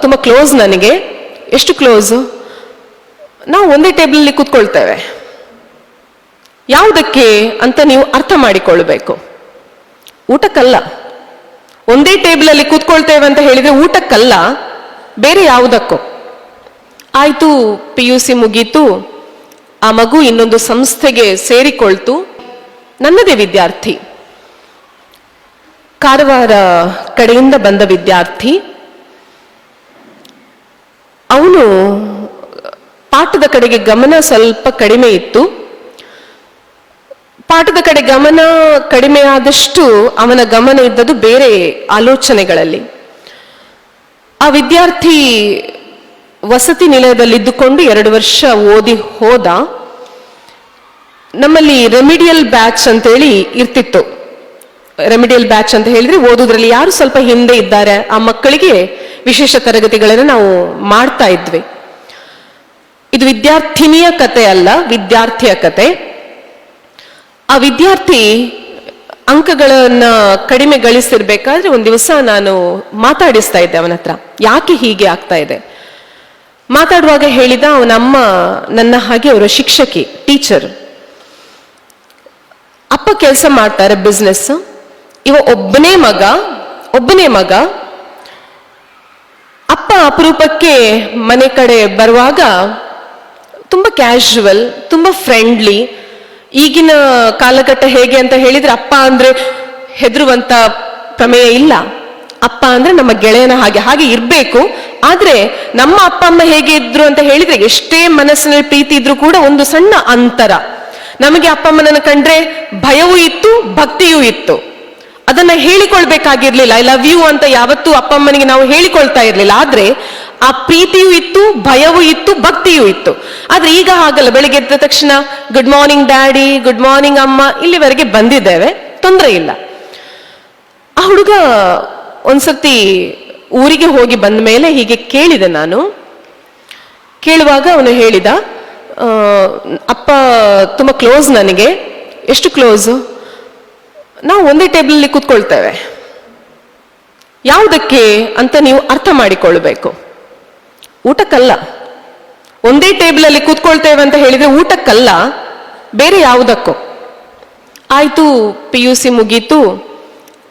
ತುಂಬ ಕ್ಲೋಸ್ ನನಗೆ. ಎಷ್ಟು ಕ್ಲೋಸು ನಾವು ಒಂದೇ ಟೇಬಲಲ್ಲಿ ಕೂತ್ಕೊಳ್ತೇವೆ. ಯಾವುದಕ್ಕೆ ಅಂತ ನೀವು ಅರ್ಥ ಮಾಡಿಕೊಳ್ಬೇಕು ಊಟಕ್ಕಲ್ಲ. ಒಂದೇ ಟೇಬಲಲ್ಲಿ ಕೂತ್ಕೊಳ್ತೇವೆ ಅಂತ ಹೇಳಿದ್ರೆ ಊಟಕ್ಕಲ್ಲ, ಬೇರೆ ಯಾವುದಕ್ಕೂ. ಆಯ್ತು ಪಿ ಯು ಸಿ ಮುಗೀತು. ಆ ಮಗು ಇನ್ನೊಂದು ಸಂಸ್ಥೆಗೆ ಸೇರಿಕೊಳ್ತು. ನನ್ನದೇ ವಿದ್ಯಾರ್ಥಿ. ಕಾರವಾರ ಕಡೆಯಿಂದ ಬಂದ ವಿದ್ಯಾರ್ಥಿ. ಅವನು ಪಾಠದ ಕಡೆಗೆ ಗಮನ ಸ್ವಲ್ಪ ಕಡಿಮೆ ಇತ್ತು. ಪಾಠದ ಕಡೆ ಗಮನ ಕಡಿಮೆ ಆದಷ್ಟು ಅವನ ಗಮನ ಇದ್ದದ್ದು ಬೇರೆ ಆಲೋಚನೆಗಳಲ್ಲಿ. ಆ ವಿದ್ಯಾರ್ಥಿ ವಸತಿ ನಿಲಯದಲ್ಲಿದ್ದುಕೊಂಡು ಎರಡು ವರ್ಷ ಓದಿ ಹೋದ. ನಮ್ಮಲ್ಲಿ ರೆಮಿಡಿಯಲ್ ಬ್ಯಾಚ್ ಅಂತೇಳಿ ಇರ್ತಿತ್ತು. ರೆಮಿಡಿಯಲ್ ಬ್ಯಾಚ್ ಅಂತ ಹೇಳಿದ್ರೆ ಓದೋದ್ರಲ್ಲಿ ಯಾರು ಸ್ವಲ್ಪ ಹಿಂದೆ ಇದ್ದಾರೆ. ಆ ಮಕ್ಕಳಿಗೆ ವಿಶೇಷ ತರಗತಿಗಳನ್ನು ನಾವು ಮಾಡ್ತಾ ಇದ್ವಿ. ಇದು ವಿದ್ಯಾರ್ಥಿನಿಯ ಕತೆ ಅಲ್ಲ, ವಿದ್ಯಾರ್ಥಿಯ ಕತೆ. ಆ ವಿದ್ಯಾರ್ಥಿ ಅಂಕಗಳನ್ನ ಕಡಿಮೆ ಗಳಿಸಿರ್ಬೇಕಾದ್ರೆ ಒಂದು ದಿವಸ ನಾನು ಮಾತಾಡಿಸ್ತಾ ಇದ್ದೆ ಅವನ ಹತ್ರ. ಯಾಕೆ ಹೀಗೆ ಆಗ್ತಾ ಇದೆ? ಮಾತಾಡುವಾಗ ಹೇಳಿದ ಅವನಮ್ಮ ನನ್ನ ಹಾಗೆ ಅವರ ಶಿಕ್ಷಕಿ, ಟೀಚರ್. ಅಪ್ಪ ಕೆಲಸ ಮಾಡ್ತಾರೆ ಬಿಸ್ನೆಸ್ ಇವ ಒಬ್ಬನೇ ಮಗ ಒಬ್ಬನೇ ಮಗ. ಅಪರೂಪಕ್ಕೆ ಮನೆ ಕಡೆ ಬರುವಾಗ ತುಂಬ ಕ್ಯಾಶುವಲ್ ತುಂಬ ಫ್ರೆಂಡ್ಲಿ ಈಗಿನ ಕಾಲಘಟ್ಟ ಹೇಗೆ ಅಂತ ಹೇಳಿದ್ರೆ ಅಪ್ಪ ಅಂದ್ರೆ ಹೆದರುವಂಥ ಪ್ರಮೇಯ ಇಲ್ಲ. ಅಪ್ಪ ಅಂದ್ರೆ ನಮ್ಮ ಗೆಳೆಯನ ಹಾಗೆ ಹಾಗೆ ಇರಬೇಕು. ಆದರೆ ನಮ್ಮ ಅಪ್ಪ, ಅಮ್ಮ ಹೇಗೆ ಇದ್ರು ಅಂತ ಹೇಳಿದ್ರೆ ಎಷ್ಟೇ ಮನಸ್ಸಿನಲ್ಲಿ ಪ್ರೀತಿ ಇದ್ರೂ ಕೂಡ ಒಂದು ಸಣ್ಣ ಅಂತರ. ನಮಗೆ ಅಪ್ಪ, ಅಮ್ಮನನ್ನು ಕಂಡ್ರೆ ಭಯವೂ ಇತ್ತು, ಭಕ್ತಿಯೂ ಇತ್ತು. ಅದನ್ನ ಹೇಳಿಕೊಳ್ಬೇಕಾಗಿರ್ಲಿಲ್ಲ. ಐ ಲವ್ ಯು ಅಂತ ಯಾವತ್ತೂ ಅಪ್ಪ ಅಮ್ಮನಿಗೆ ನಾವು ಹೇಳಿಕೊಳ್ತಾ ಇರ್ಲಿಲ್ಲ. ಆದ್ರೆ ಆ ಪ್ರೀತಿಯೂ ಇತ್ತು, ಭಯವೂ ಇತ್ತು, ಭಕ್ತಿಯೂ ಇತ್ತು. ಆದ್ರೆ ಈಗ ಹಾಗಲ್ಲ. ಬೆಳಿಗ್ಗೆ ಎದ್ದ ತಕ್ಷಣ good morning daddy good morning ಅಮ್ಮ. ಇಲ್ಲಿವರೆಗೆ ಬಂದಿದ್ದೇವೆ. ತೊಂದರೆ ಇಲ್ಲ. ಆ ಹುಡುಗ ಒಂದ್ಸತಿ ಊರಿಗೆ ಹೋಗಿ ಬಂದ ಮೇಲೆ ಹೀಗೆ ಕೇಳಿದೆ ನಾನು. ಕೇಳುವಾಗ ಅವನು ಹೇಳಿದ ಅಪ್ಪ ತುಂಬ ಕ್ಲೋಸ್ ನನಗೆ. ಎಷ್ಟು ಕ್ಲೋಸು ನಾವು ಒಂದೇ ಟೇಬಲಲ್ಲಿ ಕೂತ್ಕೊಳ್ತೇವೆ. ಯಾವುದಕ್ಕೆ ಅಂತ ನೀವು ಅರ್ಥ ಮಾಡಿಕೊಳ್ಬೇಕು. ಊಟಕ್ಕಲ್ಲ. ಒಂದೇ ಟೇಬಲಲ್ಲಿ ಕೂತ್ಕೊಳ್ತೇವೆ ಅಂತ ಹೇಳಿದ್ರೆ ಊಟಕ್ಕಲ್ಲ, ಬೇರೆ ಯಾವುದಕ್ಕೂ. ಆಯಿತು ಪಿ ಯು ಸಿ ಮುಗೀತು.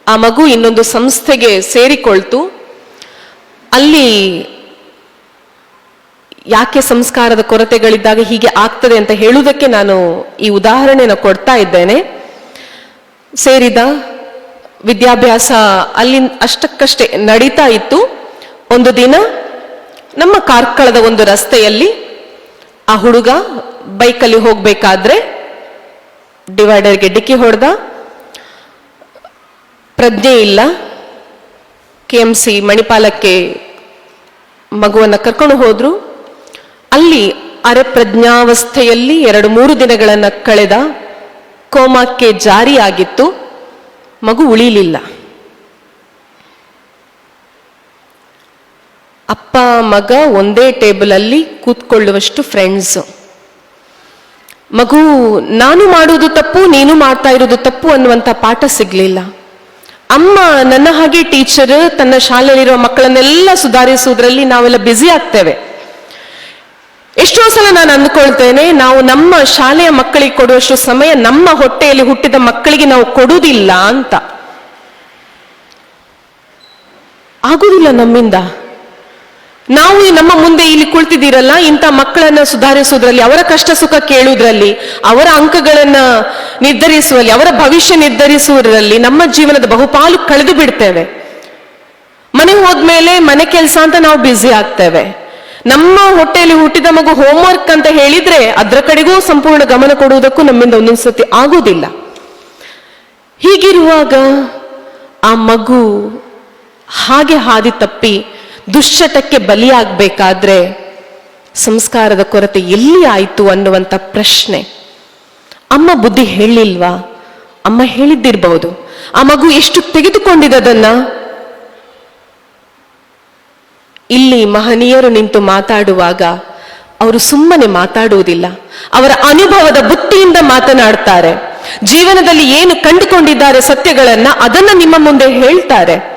ಆ ಮಗು ಇನ್ನೊಂದು ಸಂಸ್ಥೆಗೆ ಸೇರಿಕೊಳ್ತು. ಅಲ್ಲಿ ಯಾಕೆ ಸಂಸ್ಕಾರದ ಕೊರತೆಗಳಿದ್ದಾಗ ಹೀಗೆ ಆಗ್ತದೆ ಅಂತ ಹೇಳುವುದಕ್ಕೆ ನಾನು ಈ ಉದಾಹರಣೆನ ಕೊಡ್ತಾ ಇದ್ದೇನೆ. ಸೇರಿದ ವಿದ್ಯಾಭ್ಯಾಸ ಅಲ್ಲಿ ಅಷ್ಟಕ್ಕಷ್ಟೇ ನಡೀತಾ ಇತ್ತು. ಒಂದು ದಿನ ನಮ್ಮ ಕಾರ್ಕಳದ ಒಂದು ರಸ್ತೆಯಲ್ಲಿ ಆ ಹುಡುಗ ಬೈಕಲ್ಲಿ ಹೋಗಬೇಕಾದ್ರೆ ಡಿವೈಡರ್ಗೆ ಡಿಕ್ಕಿ ಹೊಡೆದ. ಪ್ರಜ್ಞೆ ಇಲ್ಲ. ಕೆ ಎಂ ಸಿ ಮಣಿಪಾಲಕ್ಕೆ ಮಗುವನ್ನು ಕರ್ಕೊಂಡು ಹೋದರು. ಅಲ್ಲಿ ಅರೆ ಪ್ರಜ್ಞಾವಸ್ಥೆಯಲ್ಲಿ ಎರಡು ಮೂರು ದಿನಗಳನ್ನು ಕಳೆದ ಕೋಮಾಕ್ಕೆ ಜಾರಿಯಾಗಿತ್ತು. ಮಗು ಉಳಿಲಿಲ್ಲ. ಅಪ್ಪ, ಮಗ ಒಂದೇ ಟೇಬಲ್ ಅಲ್ಲಿ ಕೂತ್ಕೊಳ್ಳುವಷ್ಟು ಫ್ರೆಂಡ್ಸ್ ಮಗು, ನಾನು ಮಾಡುವುದು ತಪ್ಪು, ನೀನು ಮಾಡ್ತಾ ಇರೋದು ತಪ್ಪು ಅನ್ನುವಂಥ ಪಾಠ ಸಿಗ್ಲಿಲ್ಲ. ಅಮ್ಮ, ನನ್ನ ಹಾಗೆ ಟೀಚರ್ ತನ್ನ ಶಾಲೆಯಲ್ಲಿರುವ ಮಕ್ಕಳನ್ನೆಲ್ಲ ಸುಧಾರಿಸುವುದರಲ್ಲಿ ನಾವೆಲ್ಲ ಬ್ಯುಸಿ ಆಗ್ತೇವೆ. ಎಷ್ಟೋ ಸಲ ನಾನು ಅಂದ್ಕೊಳ್ತೇನೆ, ನಾವು ನಮ್ಮ ಶಾಲೆಯ ಮಕ್ಕಳಿಗೆ ಕೊಡುವಷ್ಟು ಸಮಯ ನಮ್ಮ ಹೊಟ್ಟೆಯಲ್ಲಿ ಹುಟ್ಟಿದ ಮಕ್ಕಳಿಗೆ ನಾವು ಕೊಡುವುದಿಲ್ಲ ಅಂತ. ಆಗುದಿಲ್ಲ ನಮ್ಮಿಂದ. ನಾವು ನಮ್ಮ ಮುಂದೆ ಇಲ್ಲಿ ಕುಳಿತಿದ್ದೀರಲ್ಲ, ಇಂಥ ಮಕ್ಕಳನ್ನ ಸುಧಾರಿಸುವುದರಲ್ಲಿ, ಅವರ ಕಷ್ಟ ಸುಖ ಕೇಳುವುದರಲ್ಲಿ, ಅವರ ಅಂಕಗಳನ್ನ ನಿರ್ಧರಿಸುವಲ್ಲಿ, ಅವರ ಭವಿಷ್ಯ ನಿರ್ಧರಿಸುವುದರಲ್ಲಿ ನಮ್ಮ ಜೀವನದ ಬಹುಪಾಲು ಕಳೆದು ಬಿಡ್ತೇವೆ ಮನೆ ಹೋದ್ಮೇಲೆ ಮನೆ ಕೆಲಸ ಅಂತ ನಾವು ಬ್ಯುಸಿ ಆಗ್ತೇವೆ. ನಮ್ಮ ಹೊಟ್ಟೆಯಲ್ಲಿ ಹುಟ್ಟಿದ ಮಗು ಹೋಮ್ವರ್ಕ್ ಅಂತ ಹೇಳಿದ್ರೆ ಅದರ ಕಡೆಗೂ ಸಂಪೂರ್ಣ ಗಮನ ಕೊಡುವುದಕ್ಕೂ ನಮ್ಮಿಂದ ಒಂದೊಂದು ಸತಿ ಆಗುವುದಿಲ್ಲ. ಹೀಗಿರುವಾಗ ಆ ಮಗು ಹಾಗೆ ಹಾದಿ ತಪ್ಪಿ ದುಶ್ಚಟಕ್ಕೆ ಬಲಿಯಾಗಬೇಕಾದ್ರೆ ಸಂಸ್ಕಾರದ ಕೊರತೆ ಎಲ್ಲಿ ಆಯಿತು ಅನ್ನುವಂಥ ಪ್ರಶ್ನೆ. ಅಮ್ಮ ಬುದ್ಧಿ ಹೇಳಿಲ್ವಾ? ಅಮ್ಮ ಹೇಳಿದ್ದಿರಬಹುದು ಆ ಮಗು ಎಷ್ಟು ತೆಗೆದುಕೊಂಡಿದ್ದದನ್ನ ಇಲ್ಲಿ ಮಹನೀಯರು ನಿಂತು ಮಾತಾಡುವಾಗ ಅವರು ಸುಮ್ಮನೆ ಮಾತಾಡುವುದಿಲ್ಲ. ಅವರ ಅನುಭವದ ಬುತ್ತಿಯಿಂದ ಮಾತನಾಡ್ತಾರೆ. ಜೀವನದಲ್ಲಿ ಏನು ಕಂಡುಕೊಂಡಿದ್ದಾರೆ ಸತ್ಯಗಳನ್ನ ಅದನ್ನ ನಿಮ್ಮ ಮುಂದೆ ಹೇಳ್ತಾರೆ.